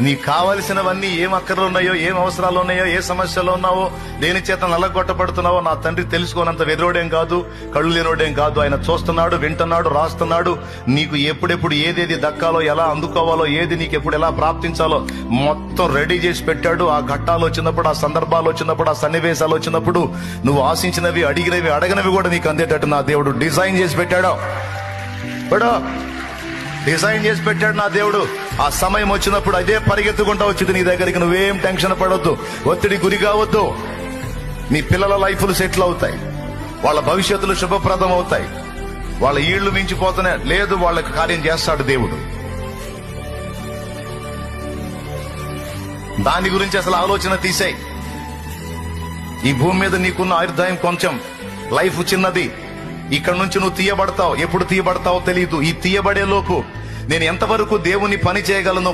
నీకు కావలసినవన్నీ ఏం అక్కర్లు ఉన్నాయో ఏం అవసరాలు ఉన్నాయో ఏ సమస్యలు ఉన్నావో దేని చేత నల్లగొట్టబడుతున్నావో నా తండ్రి తెలుసుకోనంత వెదరోడేం కాదు కళ్ళు లేనోడేం కాదు. ఆయన చూస్తున్నాడు వింటున్నాడు రాస్తున్నాడు. నీకు ఎప్పుడెప్పుడు ఏదేది దక్కాలో ఎలా అందుకోవాలో ఏది నీకు ఎప్పుడు ఎలా ప్రాప్తించాలో మొత్తం రెడీ చేసి పెట్టాడు. ఆ ఘట్టాలు వచ్చినప్పుడు ఆ సందర్భాలు వచ్చినప్పుడు ఆ సన్నివేశాలు వచ్చినప్పుడు నువ్వు ఆశించినవి అడిగినవి అడగనవి కూడా నీకు అందేటట్టు నా దేవుడు డిజైన్ చేసి పెట్టాడు. బడా డిజైన్ చేసి పెట్టాడు నా దేవుడు. ఆ సమయం వచ్చినప్పుడు అదే పరిగెత్తుకుంటా వచ్చింది నీ దగ్గరికి. నువ్వేం టెన్షన్ పడవద్దు ఒత్తిడి గురి కావద్దు. నీ పిల్లల లైఫ్లు సెటిల్ అవుతాయి. వాళ్ళ భవిష్యత్తులు శుభప్రదం అవుతాయి. వాళ్ళ ఈళ్ళు మించిపోతూనే లేదు వాళ్ళకి కార్యం చేస్తాడు దేవుడు. దాని గురించి అసలు ఆలోచన తీసేయి. ఈ భూమి మీద నీకున్న ఆయుర్దాయం కొంచెం. లైఫ్ చిన్నది. ఇక్కడ నుంచి నువ్వు తీయబడతావు. ఎప్పుడు తీయబడతావో తెలియదు ఈ తీయబడే లోపు నేను ఎంతవరకు దేవుని పని చేయగలను